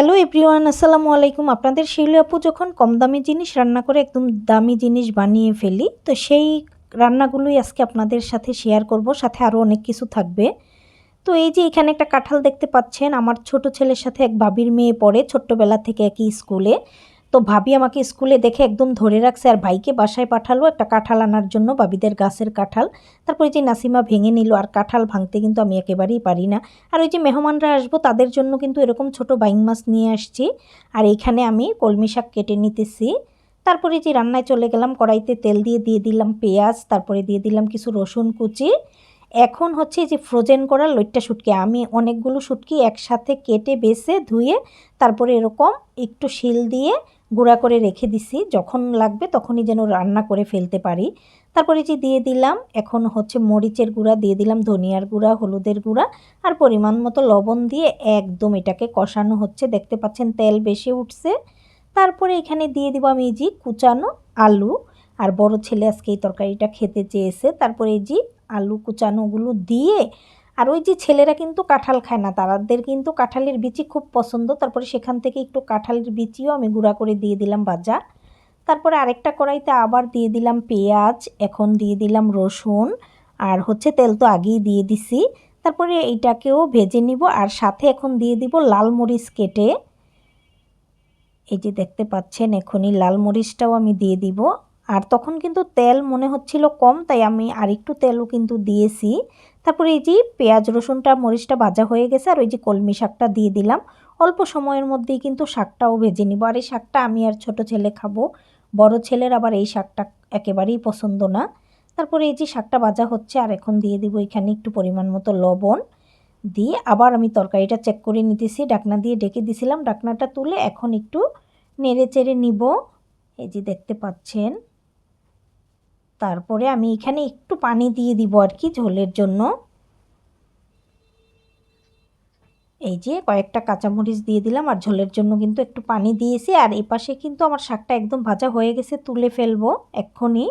Hello everyone, আসসালামু আলাইকুম। আপনাদের শিউলি আপু যখন কম দামি জিনিস রান্না করে একদম দামি জিনিস বানিয়ে ফেলি, তো সেই রান্নাগুলোই আজকে আপনাদের সাথে শেয়ার করব, সাথে আরও অনেক কিছু থাকবে। তো এই যে এখানে একটা কাঁঠাল দেখতে পাচ্ছেন, আমার ছোট ছেলের সাথে এক বাবির মেয়ে পড়ে ছোট্টবেলা থেকে একই স্কুলে তো ভাবি আমাকে স্কুলে দেখে একদম ধরে রাখছে, আর ভাইকে বাসায় পাঠালো, একটা কাঁঠাল আনার জন্য ভাবিদের গাছের কাঁঠাল। তারপরে যে নাসিমা ভেঙে নিল, আর কাঁঠাল ভাঙতে কিন্তু আমি একেবারেই পারি না। আর ওই যে মেহমানরা আসব, তাদের জন্য কিন্তু এরকম ছোট বাইং মাছ নিয়ে আসছি। আর এইখানে আমি কলমি শাক কেটে নিতেছি। তারপরে যে রান্নায় চলে গেলাম, কড়াইতে তেল দিয়ে দিয়ে দিলাম পেঁয়াজ, তারপরে দিয়ে দিলাম কিছু রসুন কুচি। এখন হচ্ছে যে ফ্রোজেন করা লইট্টা শুটকি। আমি অনেকগুলো শুটকি একসাথে কেটে, বেছে, ধুয়ে, তারপরে এরকম একটু শিল দিয়ে গুঁড়া করে রেখে দিছি। যখন লাগবে তখনই যেন রান্না করে ফেলতে পারি। তারপরে যে দিয়ে দিলাম, এখন হচ্ছে মরিচের গুঁড়া দিয়ে দিলাম, ধনিয়ার গুঁড়া, হলুদের গুঁড়া আর পরিমাণ মতো লবণ দিয়ে একদম এটাকে কষানো হচ্ছে। দেখতে পাচ্ছেন তেল বেশি উঠছে। তারপরে এখানে দিয়ে দিব আমি যে কুচানো আলু। আর বড় ছেলে আজকে এই তরকারিটা খেতে চেয়েছে। তারপরে এই যে আলু কুচানোগুলো দিয়ে, আর ওই যে ছেলেরা কিন্তু কাঁঠাল খায় না তাদের কিন্তু কাঁঠালের বিচি খুব পছন্দ। তারপরে সেখান থেকে একটু কাঁঠালের বিচিও আমি গুঁড়া করে দিয়ে দিলাম ভাজা। তারপরে আরেকটা কড়াইতে আবার দিয়ে দিলাম পেঁয়াজ, এখন দিয়ে দিলাম রসুন, আর হচ্ছে তেল তো আগেই দিয়ে দিছি। তারপরে এইটাকেও ভেজে নিব, আর সাথে এখন দিয়ে দিব লাল মরিচ কেটে। এই যে দেখতে পাচ্ছেন, এখনই লাল মরিচটাও আমি দিয়ে দিব। আর তখন কিন্তু তেল মনে হচ্ছিল কম, তাই আমি আরেকটু তেলও কিন্তু দিয়েছি। তারপরে এই যে পেঁয়াজ, রসুনটা, মরিচটা ভাজা হয়ে গেছে, আর ওই যে কলমি শাকটা দিয়ে দিলাম। অল্প সময়ের মধ্যেই কিন্তু শাকটাও ভেজে নিব। আর এই শাকটা আমি আর ছোট ছেলে খাব, বড় ছেলের আবার এই শাকটা একেবারেই পছন্দ না। তারপরে এই যে শাকটা ভাজা হচ্ছে, আর এখন দিয়ে দিব এখানে একটু পরিমাণ মতো লবণ। দিয়ে আবার আমি তরকারিটা চেক করে নিতেছি, ডাকনা দিয়ে ডেকে দিছিলাম। ডাকনাটা তুলে এখন একটু নেড়ে চেড়ে নিব। এই যে দেখতে পাচ্ছেন। তারপরে আমি এখানে একটু পানি দিয়ে দিব আর কি ঝোলের জন্য। এই যে কয়েকটা কাঁচামরিচ দিয়ে দিলাম আর ঝোলের জন্য কিন্তু একটু পানি দিয়েছি। আর এপাশে কিন্তু আমার শাকটা একদম ভাজা হয়ে গেছে, তুলে ফেলব এক্ষুনি।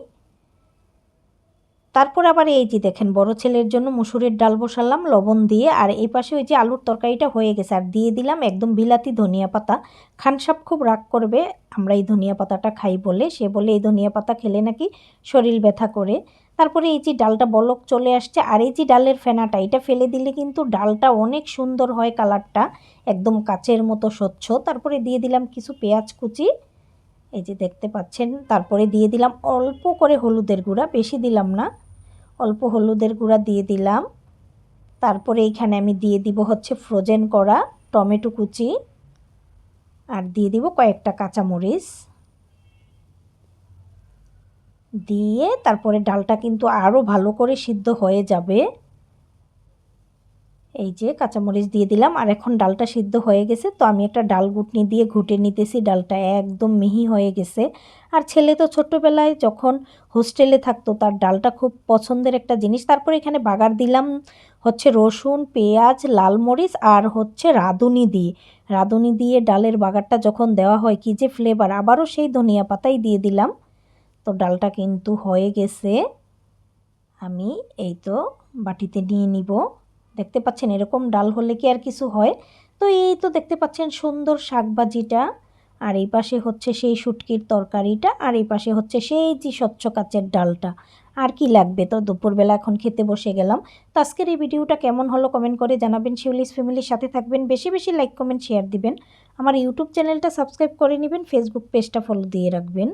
তারপর আবার এই যে দেখেন, বড় ছেলের জন্য মুসুরের ডাল বসালাম, লবণ দিয়ে, আর এই পাশে ওই যে আলুর তরকারিটা হয়ে গেছে, আর দিয়ে দিলাম একদম বিলাতি ধনিয়া পাতা। খানসাপ খুব রাগ করবে, আমরা এই ধনিয়া পাতাটা খাই বলে। সে বলে, এই ধনিয়া পাতা খেলে নাকি শরীর ব্যথা করে? তারপরে এই যে ডালটা বলক চলে আসছে, আর এই যে ডালের ফেনাটা, এটা ফেলে দিলে কিন্তু ডালটা অনেক সুন্দর হয় কালারটা, একদম কাচের মতো স্বচ্ছ। তারপরে দিয়ে দিলাম কিছু পেঁয়াজ কুচি এই যে দেখতে পাচ্ছেন, তারপরে দিয়ে দিলাম অল্প করে হলুদের গুঁড়া, বেশি দিলাম না। অল্প হলুদের গুঁড়া দিয়ে দিলাম। তারপরে এইখানে আমি দিয়ে দিব হচ্ছে ফ্রোজেন করা টমেটো কুচি আর দিয়ে দিব কয়েকটা কাঁচামরিচ। দিয়ে তারপরে ডালটা কিন্তু আরও ভালো করে সিদ্ধ হয়ে যাবে। এই যে কাঁচামরিচ দিয়ে দিলাম, আর এখন ডালটা সিদ্ধ হয়ে গেছে, তো আমি একটা ডাল গুটনি দিয়ে ঘুটে নিতেছি, ডালটা একদম মিহি হয়ে গেছে। আর ছেলে তো ছোট্টবেলায় যখন হোস্টেলে থাকতো, তার ডালটা খুব পছন্দের একটা জিনিস। তারপরে এখানে বাগার দিলাম, হচ্ছে রসুন, পেঁয়াজ, লাল মরিচ, আর হচ্ছে রাঁধুনি দিয়ে। রাঁধুনি দিয়ে ডালের বাগারটা যখন দেওয়া হয়, কি যে ফ্লেভার আবারও সেই ধনিয়া পাতাই দিয়ে দিলাম। তো ডালটা কিন্তু হয়ে গেছে। আমি এই তো বাটিতে নিয়ে নিব। দেখতে পাচ্ছেন এরকম ডাল হলে কি আর কিছু হয়? তো এই তো দেখতে পাচ্ছেন সুন্দর শাকবাজিটা। আর এই পাশে হচ্ছে সেই শুটকির তরকারিটা, আর এই পাশে হচ্ছে সেই যে স্বচ্ছ কাচের ডালটা। আর কি লাগবে? তো দুপুরবেলা এখন খেতে বসে গেলাম। তো আজকের এই ভিডিওটা কেমন হলো কমেন্ট করে জানাবেন। শিউলিস ফ্যামিলির সাথে থাকবেন। বেশি বেশি লাইক, কমেন্ট, শেয়ার দিবেন। আমার ইউটিউব চ্যানেলটা সাবস্ক্রাইব করে নেবেন। ফেসবুক পেজটা ফলো দিয়ে রাখবেন।